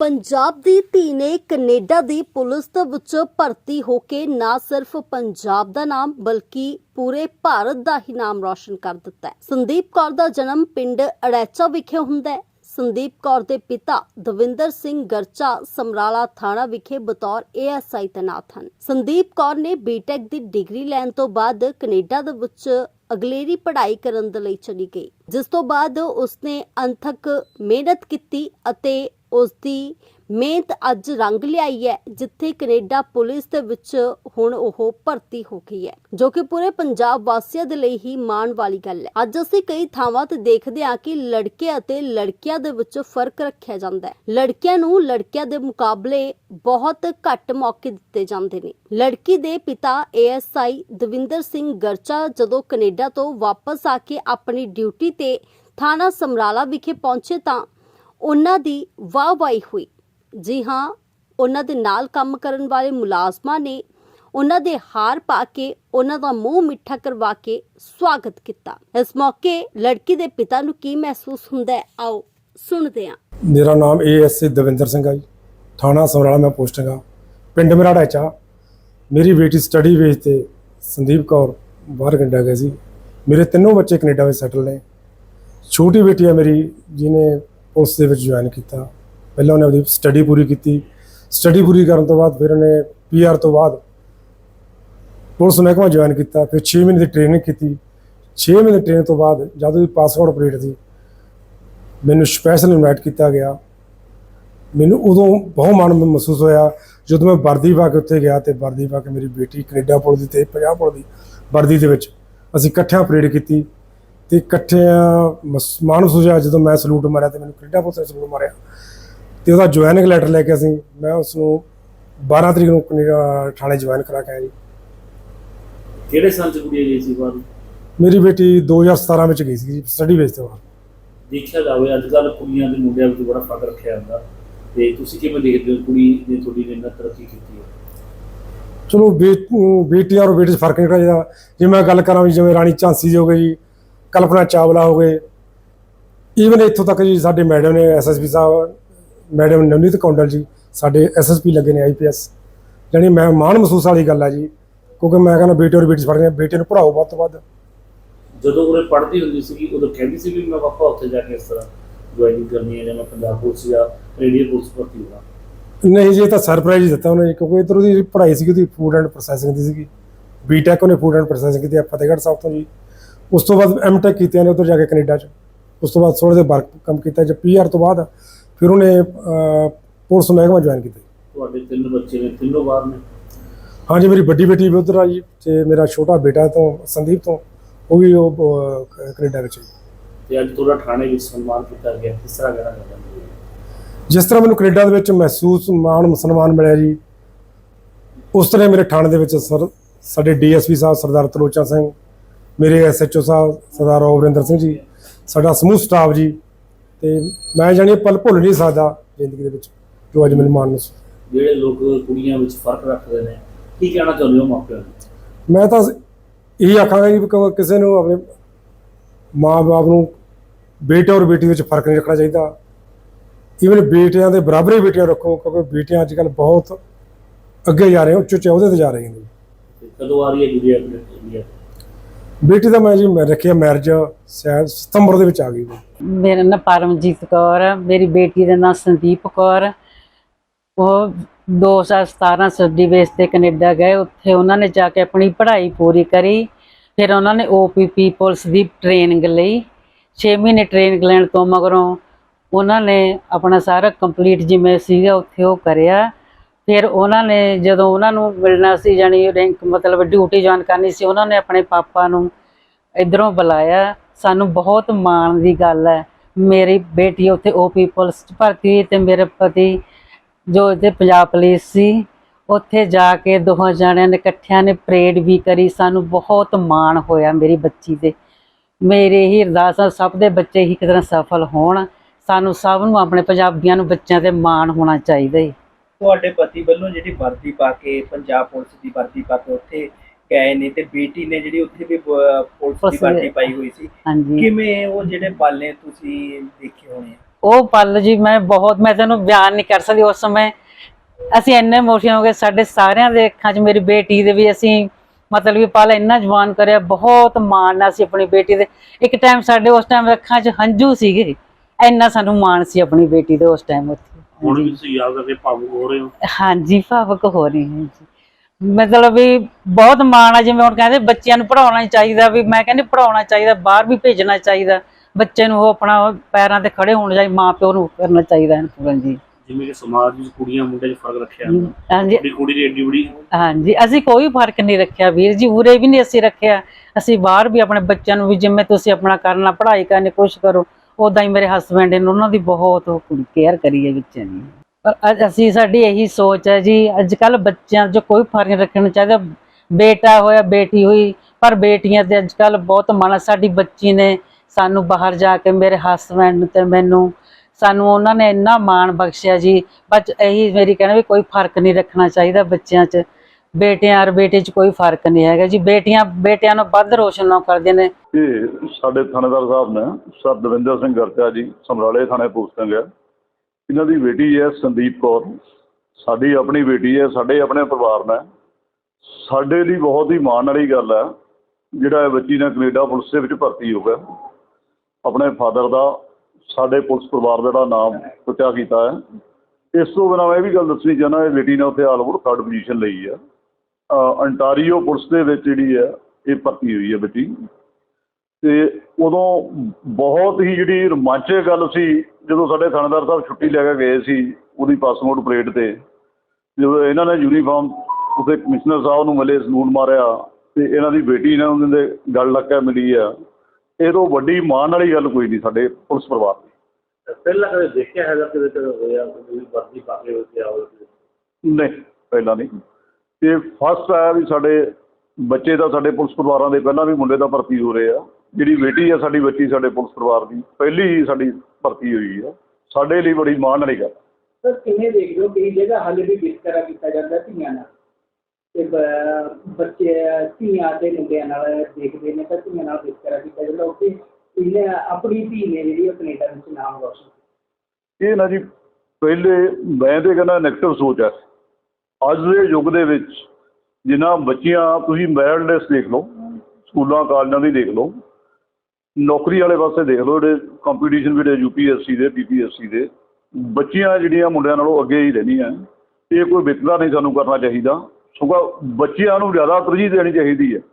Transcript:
ਪੰਜਾਬ ਦੀ ਧੀ ਨੇ ਕੈਨੇਡਾ ਦੀ ਪੁਲਿਸ ਦੇ ਵਿੱਚ ਭਰਤੀ ਹੋ ਕੇ ਨਾ ਸਿਰਫ ਪੰਜਾਬ ਦਾ ਨਾਮ, ਬਲਕਿ ਪੂਰੇ ਭਾਰਤ ਦਾ ਹੀ ਨਾਮ ਰੌਸ਼ਨ ਕਰ ਦਿੱਤਾ ਹੈ। ਸੰਦੀਪ ਕੌਰ ਦਾ ਜਨਮ ਪਿੰਡ ਅੜੈਚਾ ਵਿਖੇ ਹੁੰਦਾ ਹੈ। ਸੰਦੀਪ ਕੌਰ ਦੇ ਪਿਤਾ ਦਵਿੰਦਰ ਸਿੰਘ ਗਰਚਾ ਸਮਰਾਲਾ ਥਾਣਾ ਵਿਖੇ ਬਤੌਰ ਏਐਸਆਈ ਤੈਨਾਤ ਹਨ। ਸੰਦੀਪ ਕੌਰ ਨੇ ਬੀਟੈਕ ਦੀ ਡਿਗਰੀ ਲੈਣ ਤੋਂ ਬਾਅਦ ਕੈਨੇਡਾ ਦੇ ਵਿੱਚ ਅਗਲੇਰੀ ਪੜ੍ਹਾਈ ਕਰਨ ਦੇ ਲਈ ਚਲੀ ਗਈ। ਜਿਸ ਤੋਂ ਬਾਅਦ ਉਸਨੇ ਅੰਥਕ ਮਿਹਨਤ ਕੀਤੀ ਅਤੇ ਉਸ ਦੀ ਮਿਹਨਤ ਅੱਜ ਰੰਗ ਲਿਆਈ ਹੈ, ਜਿੱਥੇ ਕੈਨੇਡਾ ਪੁਲਿਸ ਦੇ ਵਿੱਚ ਹੁਣ ਉਹ ਭਰਤੀ ਹੋ ਗਈ ਹੈ, ਜੋ ਕਿ ਪੂਰੇ ਪੰਜਾਬ ਵਾਸੀਆਂ ਦੇ ਲਈ ਹੀ ਮਾਣ ਵਾਲੀ ਗੱਲ ਹੈ। ਅੱਜ ਅਸੀਂ ਕਈ ਥਾਵਾਂ ਤੇ ਦੇਖਦੇ ਹਾਂ ਕਿ ਲੜਕੇ ਅਤੇ ਲੜਕੀਆਂ ਦੇ ਵਿੱਚ ਫ਼ਰਕ ਰੱਖਿਆ ਜਾਂਦਾ ਹੈ। ਲੜਕਿਆਂ ਨੂੰ ਲੜਕਿਆਂ ਦੇ ਮੁਕਾਬਲੇ ਬਹੁਤ ਘੱਟ ਮੌਕੇ ਦਿੱਤੇ ਜਾਂਦੇ ਨੇ। ਲੜਕੀ ਦੇ ਪਿਤਾ ਏਐਸਆਈ ਦਵਿੰਦਰ ਸਿੰਘ ਗਰਚਾ ਜਦੋਂ ਕੈਨੇਡਾ ਤੋਂ ਵਾਪਸ ਆ ਕੇ ਆਪਣੀ ਡਿਊਟੀ ਤੇ ਥਾਣਾ ਸਮਰਾਲਾ ਵਿਖੇ ਪਹੁੰਚੇ ਤਾਂ ਉਹਨਾਂ ਦੀ ਵਾਹਵਾਈ ਹੋਈ। ਜੀ ਹਾਂ, ਉਹਨਾਂ ਦੇ ਨਾਲ ਕੰਮ ਕਰਨ ਵਾਲੇ ਮੁਲਾਜ਼ਮਾਂ ਨੇ ਉਹਨਾਂ ਦੇ ਹਾਰ ਪਾ ਕੇ ਉਹਨਾਂ ਦਾ ਮੂੰਹ ਮਿੱਠਾ ਕਰਵਾ ਕੇ ਸਵਾਗਤ ਕੀਤਾ। ਇਸ ਮੌਕੇ ਲੜਕੀ ਦੇ ਪਿਤਾ ਨੂੰ ਕੀ ਮਹਿਸੂਸ ਹੁੰਦਾ ਹੈ? ਆਓ ਸੁਣਦੇ ਹਾਂ। ਮੇਰਾ ਨਾਮ ਏਐਸਏ ਦਵਿੰਦਰ ਸਿੰਘ ਹੈ ਜੀ। ਥਾਣਾ ਸਮਰਾਲਾ ਮੈਂ ਪੋਸਟਿੰਗ ਆ। ਪਿੰਡ ਮੇਰਾ ਢਾਚਾ। ਮੇਰੀ ਬੇਟੀ ਸਟੱਡੀ ਬੇਸ ਤੇ ਸੰਦੀਪ ਕੌਰ ਬਾਹਰ ਕੈਨੇਡਾ ਗਏ ਸੀ। ਮੇਰੇ ਤਿੰਨੋਂ ਬੱਚੇ ਕੈਨੇਡਾ ਵਿੱਚ ਸੈਟਲ ਨੇ। ਛੋਟੀ ਬੇਟੀ ਹੈ ਮੇਰੀ, ਜਿਹਨੇ ਪੁਲਿਸ ਦੇ ਵਿੱਚ ਜੁਆਇਨ ਕੀਤਾ। ਪਹਿਲਾਂ ਉਹਨੇ ਆਪਣੀ ਸਟੱਡੀ ਪੂਰੀ ਕੀਤੀ। ਸਟੱਡੀ ਪੂਰੀ ਕਰਨ ਤੋਂ ਬਾਅਦ ਫਿਰ ਉਹਨੇ ਪੀਆਰ ਤੋਂ ਬਾਅਦ ਪੁਲਿਸ ਮਹਿਕਮਾ ਜੁਆਇਨ ਕੀਤਾ। ਫਿਰ 6 ਮਹੀਨੇ ਦੀ ਟ੍ਰੇਨਿੰਗ ਕੀਤੀ। 6 ਮਹੀਨੇ ਦੀ ਟ੍ਰੇਨਿੰਗ ਤੋਂ ਬਾਅਦ ਜਦੋਂ ਵੀ ਪਾਸਪੋਰਟ ਅਪਡੇਟ ਸੀ, ਮੈਨੂੰ ਸਪੈਸ਼ਲ ਇਨਵਾਈਟ ਕੀਤਾ ਗਿਆ। ਮੈਨੂੰ ਉਦੋਂ ਬਹੁਤ ਮਾਣ ਮਹਿਸੂਸ ਹੋਇਆ। ਜਦੋਂ ਮੈਂ ਵਰਦੀ ਪਾ ਕੇ ਉੱਥੇ ਗਿਆ ਤੇ ਵਰਦੀ ਪਾ ਕੇ ਮੇਰੀ ਬੇਟੀ ਕੈਨੇਡਾ ਪੁਲਿਸ ਦੀ ਤੇ ਪੰਜਾਬ ਪੁਲਿਸ ਦੀ ਵਰਦੀ ਦੇ ਵਿੱਚ ਅਸੀਂ ਇਕੱਠਿਆਂ ਪਰੇਡ ਕੀਤੀ। ਤੇ ਇਕੱਠਿਆਂ ਮਹਿਸੂਸ ਹੋਇਆ ਜਦੋਂ ਮੈਂ ਸਲੂਟ ਮਾਰਿਆ ਤੇ ਮੈਨੂੰ ਕੈਨੇਡਾ ਪੁਲਿਸ ਨੇ ਸਲੂਟ ਮਾਰਿਆ। ਤੇ ਉਹਦਾ ਜੁਆਇਨਿੰਗ ਲੈਟਰ ਲੈ ਕੇ ਅਸੀਂ ਮੈਂ ਉਸ ਨੂੰ 12 ਤਰੀਕ ਨੂੰ ਕੈਨੇਡਾ ਥਾਣੇ ਜੁਆਇਨ ਕਰਾ ਕੇ ਆਇਆ ਜੀ। ਕਿਹੜੇ ਸੰਨ ਚ ਕੁੜੀ ਗਈ ਸੀ ਬਾਹਰ? ਮੇਰੀ ਬੇਟੀ 2017 ਵਿੱਚ ਗਈ ਸੀ ਸਟੱਡੀ ਬੇਸ ਤੇ ਬਾਹਰ। ਦੇਖਿਆ ਜਾਵੇ ਅੱਜ ਕੱਲ ਕੁੜੀਆਂ ਤੇ ਮੁੰਡਿਆਂ ਵਿੱਚ ਬੜਾ ਫ਼ਰਕ ਰੱਖਿਆ ਹੁੰਦਾ ਤੇ ਤੁਸੀਂ ਕਿਵੇਂ ਦੇਖਦੇ ਹੋ ਕੁੜੀ ਨੇ ਤੁਹਾਡੀ ਨੇ ਇੰਨਾ ਤਰੱਕੀ ਕੀਤੀ ਹੈ? ਚਲੋ ਬੇਟੀਆਂ ਔਰ ਬੇਟੇ 'ਚ ਫ਼ਰਕ ਨਹੀਂ ਚਾਹੀਦਾ ਜੇ ਮੈਂ ਗੱਲ ਕਰਾਂ ਵੀ ਜਿਵੇਂ ਰਾਣੀ ਝਾਂਸੀ ਜੀ ਹੋ ਗਈ ਜੀ ਕਲਪਨਾ ਚਾਵਲਾ ਹੋ ਗਏ। ਈਵਨ ਇੱਥੋਂ ਤੱਕ ਜੀ ਸਾਡੇ ਮੈਡਮ ਨੇ ਐਸਐਸਪੀ ਸਾਹਿਬ ਮੈਡਮ ਨਵਨੀਤ ਕੌਂਡਲ ਜੀ ਸਾਡੇ ਐਸਐਸਪੀ ਲੱਗੇ ਨੇ ਆਈਪੀਐਸ ਜਾਣੀ ਮੈਂ ਮਾਣ ਮਹਿਸੂਸ ਵਾਲੀ ਗੱਲ ਆ ਜੀ ਕਿਉਂਕਿ ਮੈਂ ਕਹਿੰਦਾ ਬੇਟੇ ਔਰ ਬੇਟੀ ਨਹੀਂ ਬੇਟੇ ਨੂੰ ਪੜਾਓ ਵੱਧ ਤੋਂ ਵੱਧ। ਜਦੋਂ ਉਹ ਪੜ੍ਹਦੀ ਹੁੰਦੀ ਸੀ ਉਦੋਂ ਕਹਿੰਦੀ ਸੀ ਵੀ ਮੈਂ ਪਾਪਾ ਉੱਥੇ ਜਾ ਕੇ ਇਸ ਤਰ੍ਹਾਂ ਜੁਆਇਨਿੰਗ ਕਰਨੀ ਹੈ ਜਾਂ ਮੈਂ ਪੰਜਾਬ ਪੁਲਿਸ ਜਾਂ ਰੇਡੀਓ ਪੁਲਿਸ ਭਰਤੀ ਹੋਣਾ ਨਹੀਂ ਜੀ ਇਹ ਤਾਂ ਸਰਪ੍ਰਾਈਜ਼ ਹੀ ਦਿੱਤਾ ਉਹਨੇ ਕਿਉਂਕਿ ਇੱਧਰ ਉਹਦੀ ਪੜ੍ਹਾਈ ਸੀਗੀ ਉਹਦੀ ਫੂਡ ਐਂਡ ਪ੍ਰੋਸੈਸਿੰਗ ਦੀ ਸੀਗੀ। ਬੀਟੈਕ ਉਹਨੇ ਫੂਡ ਐਂਡ ਪ੍ਰੋਸੈਸਿੰਗ ਕੀਤੀ ਫਤਿਹਗੜ੍ਹ ਸਾਹਿਬ ਤੋਂ ਜੀ। ਉਸ ਤੋਂ ਬਾਅਦ ਐਮਟੈਕ ਕੀਤੀ ਨੇ ਉੱਧਰ ਜਾ ਕੇ ਕੈਨੇਡਾ 'ਚ। ਉਸ ਤੋਂ ਬਾਅਦ ਥੋੜ੍ਹੇ ਦੇ ਵਰਕ ਕੰਮ ਕੀਤਾ ਜਦ ਪੀਆਰ ਤੋਂ ਬਾਅਦ ਫਿਰ ਉਹਨੇ ਪੁਲਿਸ ਮਹਿਕਮਾ ਜੁਆਇਨ ਕੀਤਾ। ਤੁਹਾਡੇ ਤਿੰਨ ਬੱਚੇ ਨੇ ਤਿੰਨੋਂ ਬਾਹਰ ਨੇ? ਹਾਂਜੀ ਮੇਰੀ ਵੱਡੀ ਬੇਟੀ ਵੀ ਉੱਧਰ ਆ ਜੀ ਤੇ ਮੇਰਾ ਛੋਟਾ ਬੇਟਾ ਤੋਂ ਸੰਦੀਪ ਤੋਂ ਉਹ ਵੀ ਉਹ ਕੈਨੇਡਾ ਵਿੱਚ ਹੈ। ਤੇ ਅੱਜ ਤੁਹਾਡਾ ਥਾਣੇ ਵਿੱਚ ਸਨਮਾਨ ਕੀਤਾ ਗਿਆ ਕਿਸ ਤਰ੍ਹਾਂ ਕਹਿਣਾ ਚਾਹੁੰਦੇ ਜਿਸ ਤਰ੍ਹਾਂ ਮੈਨੂੰ ਕੈਨੇਡਾ ਦੇ ਵਿੱਚ ਮਹਿਸੂਸ ਮਾਣ ਸਨਮਾਨ ਮਿਲਿਆ ਜੀ ਉਸ ਤਰ੍ਹਾਂ ਮੇਰੇ ਥਾਣੇ ਦੇ ਵਿੱਚ ਸਰ ਸਾਡੇ ਡੀਐਸਪੀ ਸਾਹਿਬ ਸਰਦਾਰ ਤਲੋਚਾ ਸਿੰਘ ਮੇਰੇ ਐਸਐਚਓ ਸਾਹਿਬ ਸਰਦਾਰ ਰੋਵਰਿੰਦਰ ਸਿੰਘ ਜੀ ਸਾਡਾ ਸਮੂਹ ਸਟਾਫ ਜੀ ਤੇ ਮੈਂ ਜਾਣੀ ਪਲ ਭੁੱਲ ਨਹੀਂ ਸਕਦਾ ਜ਼ਿੰਦਗੀ ਦੇ ਵਿੱਚ ਜੋ ਅੱਜ ਮੈਨੂੰ ਮਾਣ ਜਿਹੜੇ ਲੋਕ ਕੁੜੀਆਂ ਵਿੱਚ ਫ਼ਰਕ ਰੱਖਦੇ ਨੇ ਕੀ ਕਹਿਣਾ ਚਾਹੁੰਦੇ ਹੋ ਮਾਪਿਆਂ ਨੂੰ? ਮੈਂ ਤਾਂ ਇਹ ਆਖਾਂਗਾ ਜੀ ਕਿਸੇ ਨੂੰ ਆਪਣੇ ਮਾਂ-ਬਾਪ ਨੂੰ ਬੇਟੇ ਔਰ ਬੇਟੀ ਵਿੱਚ ਫ਼ਰਕ ਨਹੀਂ ਰੱਖਣਾ ਚਾਹੀਦਾ। ਈਵਨ ਬੇਟਿਆਂ ਦੇ ਬਰਾਬਰ ਹੀ ਬੇਟੀਆਂ ਰੱਖੋ ਕਿਉਂਕਿ ਬੇਟੀਆਂ ਅੱਜ ਕੱਲ੍ਹ ਬਹੁਤ ਅੱਗੇ ਜਾ ਰਹੀਆਂ ਉੱਚ ਉੱਚ ਅਹੁਦੇ ਤੇ ਜਾ ਰਹੀਆਂ ਨੇ। ਕਦੋਂ ਆ ਰਹੀ ਹੈ ਗੁੜੀਆ? ਬੇਟੀ ਦਾ ਮੈਂ ਜੀ ਮੈਂ ਰੱਖਿਆ ਮੈਰਿਜ ਸਤੰਬਰ ਦੇ ਵਿੱਚ ਆ ਗਈ ਮੇਰਾ ਨਾਂ ਪਰਮਜੀਤ ਕੌਰ ਆ ਮੇਰੀ ਬੇਟੀ ਦਾ ਨਾਂ ਸੰਦੀਪ ਕੌਰ। ਆ। ਉਹ 2017 ਸਟੱਡੀ ਬੇਸ ਤੇ ਕੈਨੇਡਾ ਗਏ। ਉੱਥੇ ਉਹਨਾਂ ਨੇ ਜਾ ਕੇ ਆਪਣੀ ਪੜ੍ਹਾਈ ਪੂਰੀ ਕਰੀ। ਫਿਰ ਉਹਨਾਂ ਨੇ ਓਪੀਪੀ ਪੁਲਿਸ ਦੀ ਟ੍ਰੇਨਿੰਗ ਲਈ। 6 ਮਹੀਨੇ ਟ੍ਰੇਨਿੰਗ ਲੈਣ ਤੋਂ ਮਗਰੋਂ ਉਹਨਾਂ ਨੇ ਆਪਣਾ ਸਾਰਾ ਕੰਪਲੀਟ ਜਿਵੇਂ ਸੀਗਾ, ਉੱਥੇ ਉਹ ਕਰਿਆ। ਫਿਰ ਉਹਨਾਂ ਨੇ ਜਦੋਂ ਉਹਨਾਂ ਨੂੰ ਮਿਲਣਾ ਸੀ ਜਾਨੀ ਰੈਂਕ ਮਤਲਬ ਡਿਊਟੀ ਜੁਆਇਨ ਕਰਨੀ ਸੀ, ਉਹਨਾਂ ਨੇ ਆਪਣੇ ਪਾਪਾ ਨੂੰ ਇਧਰੋਂ ਬੁਲਾਇਆ। ਸਾਨੂੰ ਬਹੁਤ ਮਾਣ ਦੀ ਗੱਲ ਹੈ। ਮੇਰੀ ਬੇਟੀ ਉੱਥੇ ਓਪੀ ਪੁਲਿਸ ਚ ਭਰਤੀ ਹੋਈ ਤੇ ਮੇਰੇ ਪਤੀ ਜੋ ਇੱਥੇ ਪੰਜਾਬ ਪੁਲਿਸ ਸੀ, ਉੱਥੇ ਜਾ ਕੇ ਦੋਹਾਂ ਜਣਿਆਂ ਨੇ ਇਕੱਠਿਆਂ ਨੇ ਪਰੇਡ ਵੀ ਕਰੀ। ਸਾਨੂੰ ਬਹੁਤ ਮਾਣ ਹੋਇਆ ਮੇਰੀ ਬੱਚੀ ਦੇ ਮੇਰੇ ਹੀ ਅਰਦਾਸ ਆ ਸਭ ਦੇ ਬੱਚੇ ਹੀ ਇੱਕ ਤਰ੍ਹਾਂ ਸਫਲ ਹੋਣ। ਸਾਨੂੰ ਸਭ ਨੂੰ ਆਪਣੇ ਪੰਜਾਬੀਆਂ ਨੂੰ ਬੱਚਿਆਂ ਤੇ ਮਾਣ ਹੋਣਾ ਚਾਹੀਦਾ ਹੈ ਤੁਹਾਡੇ ਪਤੀ ਵੱਲੋਂ ਜਿਹੜੀ ਵਰਦੀ ਪਾ ਕੇ ਪੰਜਾਬ ਪੁਲਿਸ ਦੀ ਵਰਦੀ ਪਾ ਕੇ ਉੱਥੇ ਗਏ ਨੇ ਤੇ ਬੇਟੀ ਨੇ ਜਿਹੜੀ ਉੱਥੇ ਵੀ ਪੁਲਿਸ ਦੀ ਪੁਲਿਸ ਦੇ- ਵਰਦੀ ਪਾਈ ਹੋਈ ਸੀ। ਹਾਂਜੀ। ਕਿਵੇਂ ਉਹ ਜਿਹੜੇ ਪਲ ਤੁਸੀਂ ਦੇਖੇ ਹੋਣੇ ਆ? ਉਹ ਪਲ ਜੀ ਮੈਂ ਬਹੁਤ ਮੈਂ ਤੈਨੂੰ ਬਿਆਨ ਨਹੀਂ ਕਰ ਸਕਦੀ ਉਸ ਸਮੇਂ। ਅਸੀਂ ਇੰਨੇ ਇਮੋਸ਼ਨਲ ਹੋ ਗਏ ਸਾਡੇ ਸਾਰਿਆਂ ਦੇ ਅੱਖਾਂ 'ਚ ਮੇਰੀ ਬੇਟੀ ਦੇ ਵੀ ਅਸੀਂ ਮਤਲਬ ਵੀ ਪਲ ਇੰਨਾ ਜਵਾਨ ਕਰਿਆ ਬਹੁਤ ਮਾਣ ਨਾਲ ਸੀ ਆਪਣੀ ਬੇਟੀ ਦੇ। ਇੱਕ ਟਾਈਮ ਸਾਡੇ ਉਸ ਟਾਈਮ ਅੱਖਾਂ 'ਚ ਹੰਝੂ ਸੀਗੇ ਇੰਨਾ ਸਾਨੂੰ ਮਾਣ ਸੀ ਆਪਣੀ ਬੇਟੀ ਦੇ ਉਸ ਟਾਈਮ ਉੱਥੇ। ਹੁਣ ਵੀ ਤੁਸੀਂ ਯਾਦ ਕਰਕੇ ਭਾਵੁਕ ਹੋ ਰਹੇ ਹੋ? ਹਾਂਜੀ ਭਾਵਕ ਹੋ ਰਹੀ ਹਾਂ ਜੀ। ਮਤਲਬ ਵੀ ਬਹੁਤ ਮਾਣ ਆ ਜਿਵੇਂ ਹੁਣ ਕਹਿੰਦੇ ਬੱਚਿਆਂ ਨੂੰ ਪੜਾਉਣਾ ਚਾਹੀਦਾ ਵੀ ਮੈਂ ਕਹਿੰਦੀ ਪੜਾਉਣਾ ਚਾਹੀਦਾ ਬਾਹਰ ਵੀ ਭੇਜਣਾ ਚਾਹੀਦਾ। ਬੱਚੇ ਨੂੰ ਉਹ ਆਪਣਾ ਪੈਰਾਂ ਤੇ ਖੜੇ ਹੋਣ ਜਾਈ ਮਾਂ ਪਿਓ ਨੂੰ ਕਰਨਾ ਚਾਹੀਦਾ ਹੈ ਪੂਰਨ ਜੀ। ਜਿਵੇਂ ਕਿ ਸਮਾਜ ਵਿੱਚ ਕੁੜੀਆਂ ਮੁੰਡਿਆਂ 'ਚ ਫ਼ਰਕ ਰੱਖਿਆ ਹਾਂਜੀ। ਤੁਹਾਡੀ ਕੁੜੀ ਦੀ ਏਡੀ ਬੜੀ ਹਾਂਜੀ ਅਸੀਂ ਕੋਈ ਫ਼ਰਕ ਨਹੀਂ ਰੱਖਿਆ ਵੀਰ ਜੀ ਉਰੇ ਵੀ ਨਹੀਂ ਅਸੀਂ ਰੱਖਿਆ। ਅਸੀਂ ਬਾਹਰ ਵੀ ਆਪਣੇ ਬੱਚਿਆਂ ਨੂੰ ਵੀ ਜਿਵੇਂ ਤੁਸੀਂ ਆਪਣਾ ਕਰਨਾ ਪੜ੍ਹਾਈ ਕਰਨ ਕੋਸ਼ਿਸ਼ ਕਰੋ। ਉਦਾਂ ਹੀ ਮੇਰੇ ਹਸਬੰਡ ਨੇ ਉਹਨਾਂ ਦੀ ਬਹੁਤ ਕੇਅਰ ਕਰੀ ਹੈ ਬੱਚਿਆਂ ਦੀ ਪਰ ਅੱਜ ਅਸੀਂ ਸਾਡੀ ਇਹੀ ਸੋਚ ਹੈ ਜੀ, ਅੱਜ ਕੱਲ ਬੱਚਿਆਂ 'ਚ ਕੋਈ ਫ਼ਰਕ ਰੱਖਣਾ ਚਾਹੀਦਾ। ਬੇਟਾ ਹੋਇਆ, ਬੇਟੀ ਹੋਈ, ਪਰ ਬੇਟੀਆਂ ਤੇ ਅੱਜ ਕੱਲ ਬਹੁਤ ਮਾਣ ਸਾਡੀ ਬੱਚੀ ਨੇ ਸਾਨੂੰ ਬਾਹਰ ਜਾ ਕੇ ਮੇਰੇ ਹਸਬੰਡ ਤੇ ਮੈਨੂੰ ਸਾਨੂੰ ਉਹਨਾਂ ਨੇ ਇੰਨਾ ਮਾਣ ਬਖਸ਼ਿਆ ਜੀ। ਬਸ ਇਹੀ ਮੇਰੀ ਕਹਿਣਾ ਵੀ ਕੋਈ ਫ਼ਰਕ ਨਹੀਂ ਰੱਖਣਾ ਚਾਹੀਦਾ ਬੱਚਿਆਂ 'ਚ। ਬੇਟਿਆਂ ਔਰ ਬੇਟੇ 'ਚ ਕੋਈ ਫ਼ਰਕ ਨਹੀਂ ਹੈਗਾ ਜੀ। ਬੇਟੀਆਂ, ਬੇਟਿਆਂ ਨੂੰ ਵੱਧ ਰੋਸ਼ਨ ਕਰਦੀਆਂ ਨੇ। ਇਹ ਸਾਡੇ ਥਾਣੇਦਾਰ ਸਾਹਿਬ ਨੇ ਸਰ ਦਵਿੰਦਰ ਸਿੰਘ ਗਰਚਾ ਜੀ, ਸਮਰਾਲੇ ਥਾਣੇ ਪੋਸਟਿੰਗ ਹੈ। ਇਹਨਾਂ ਦੀ ਬੇਟੀ ਹੈ ਸੰਦੀਪ ਕੌਰ। ਸਾਡੀ ਆਪਣੀ ਬੇਟੀ ਹੈ, ਸਾਡੇ ਆਪਣੇ ਪਰਿਵਾਰ ਨੇ। ਸਾਡੇ ਲਈ ਬਹੁਤ ਹੀ ਮਾਣ ਵਾਲੀ ਗੱਲ ਹੈ, ਜਿਹੜਾ ਇਹ ਬੱਚੀ ਨੇ ਕੈਨੇਡਾ ਪੁਲਿਸ ਦੇ ਵਿੱਚ ਭਰਤੀ ਹੋ ਗਿਆ। ਆਪਣੇ ਫਾਦਰ ਦਾ, ਸਾਡੇ ਪੁਲਿਸ ਪਰਿਵਾਰ ਦਾ ਜਿਹੜਾ ਨਾਮ ਉੱਚਾ ਕੀਤਾ ਹੈ। ਇਸ ਤੋਂ ਬਿਨਾਂ ਮੈਂ ਇਹ ਵੀ ਗੱਲ ਦੱਸਣੀ ਚਾਹੁੰਦਾ, ਇਹ ਬੇਟੀ ਨੇ ਉੱਥੇ ਆਲ ਥਰਡ ਪੋਜੀਸ਼ਨ ਲਈ ਹੈ। ਅੰਟਾਰੀਓ ਪੁਲਿਸ ਦੇ ਵਿੱਚ ਜਿਹੜੀ ਹੈ ਇਹ ਭਰਤੀ ਹੋਈ ਹੈ ਬੱਚੀ ਤੇ ਉਦੋਂ ਬਹੁਤ ਹੀ ਜਿਹੜੀ ਰੋਮਾਂਚਕ ਗੱਲ ਸੀ ਜਦੋਂ ਸਾਡੇ ਥਾਣੇਦਾਰ ਸਾਹਿਬ ਛੁੱਟੀ ਲੈ ਕੇ ਗਏ ਸੀ ਉਹਦੀ ਪਾਸਪੋਰਟ ਪਰੇਡ ਤੇ ਜਦੋਂ ਇਹਨਾਂ ਨੇ ਯੂਨੀਫਾਰਮ ਉਸੇ ਕਮਿਸ਼ਨਰ ਸਾਹਿਬ ਨੂੰ ਮਿਲੇ ਸਲੂਟ ਮਾਰਿਆ ਤੇ ਇਹਨਾਂ ਦੀ ਬੇਟੀ ਨੇ ਉਹਨਾਂ ਦੇ ਗੱਲ ਲੱਗ ਕੇ ਮਿਲੀ ਆ ਇਹ ਤੋਂ ਵੱਡੀ ਮਾਣ ਵਾਲੀ ਗੱਲ ਕੋਈ ਨਹੀਂ ਸਾਡੇ ਪੁਲਿਸ ਪਰਿਵਾਰ ਦੀ। ਪਹਿਲਾਂ ਕਦੇ ਦੇਖਿਆ ਹੈਗਾ ਕਿਤੇ ਹੋਇਆ ਕੋਈ ਵਰਦੀ ਪਾ ਕੇ ਆਓ ਨਹੀਂ ਪਹਿਲਾਂ ਨਹੀਂ। ਤੇ ਫਸਟ ਆਇਆ ਵੀ ਸਾਡੇ ਬੱਚੇ ਦਾ ਸਾਡੇ ਪੁਲਿਸ ਪਰਿਵਾਰਾਂ ਦੇ ਪਹਿਲਾਂ ਵੀ ਮੁੰਡੇ ਦਾ ਭਰਤੀ ਹੋ ਰਹੇ ਆ। ਜਿਹੜੀ ਬੇਟੀ ਆ ਸਾਡੀ ਬੱਚੀ ਸਾਡੇ ਪੁਲਿਸ ਪਰਿਵਾਰ ਦੀ ਪਹਿਲੀ ਹੀ ਸਾਡੀ ਭਰਤੀ ਹੋਈ ਆ। ਸਾਡੇ ਲਈ ਬੜੀ ਮਾਣ ਵਾਲੀ ਗੱਲ ਸਰ ਕਿਵੇਂ ਦੇਖਦੇ ਹੋ ਕਈ ਜਗ੍ਹਾ ਹਾਲੇ ਵੀ ਵਿਤਕਰਾ ਕੀਤਾ ਜਾਂਦਾ ਧੀਆਂ ਨਾਲ? ਤੇ ਬੱਚੇ ਧੀਆਂ ਤੇ ਮੁੰਡਿਆਂ ਨਾਲ ਦੇਖਦੇ ਨੇ ਤਾਂ ਧੀਆਂ ਨਾਲ ਵਿਤਕਰਾ ਕੀਤਾ ਜਾਂਦਾ। ਉੱਥੇ ਇਹਨੇ ਆਪਣੀ ਧੀ ਨੇ ਜਿਹੜੀ ਉਹ ਕੈਨੇਡਾ ਵਿੱਚ ਨਾਮ ਰੋਸ਼ਨ ਕੀਤਾ। ਇਹ ਨਾ ਜੀ ਪਹਿਲੇ ਮੈਂ ਤੇ ਕਹਿੰਦਾ ਨੈਗੇਟਿਵ ਸੋਚ ਹੈ ਅੱਜ ਦੇ ਯੁੱਗ ਦੇ ਵਿੱਚ ਜਿਨ੍ਹਾਂ ਬੱਚੀਆਂ, ਤੁਸੀਂ ਮੈਰਿਟ ਲਿਸਟ ਦੇਖ ਲਓ, ਸਕੂਲਾਂ, ਕਾਲਜਾਂ ਦੀ ਦੇਖ ਲਓ, ਨੌਕਰੀ ਵਾਲੇ ਪਾਸੇ ਦੇਖ ਲਓ, ਜਿਹੜੇ ਕੰਪੀਟੀਸ਼ਨ ਵੀ ਜਿਹੜੇ ਯੂਪੀਐਸਸੀ ਦੇ ਪੀਪੀਐਸਸੀ ਦੇ, ਬੱਚੀਆਂ ਜਿਹੜੀਆਂ ਮੁੰਡਿਆਂ ਨਾਲੋਂ ਅੱਗੇ ਹੀ ਰਹਿੰਦੀਆਂ ਇਹ ਕੋਈ ਵਿਤਕਰਾ ਨਹੀਂ ਸਾਨੂੰ ਕਰਨਾ ਚਾਹੀਦਾ, ਸਗੋਂ ਬੱਚਿਆਂ ਨੂੰ ਜ਼ਿਆਦਾ ਤਰਜੀਹ ਦੇਣੀ ਚਾਹੀਦੀ ਹੈ।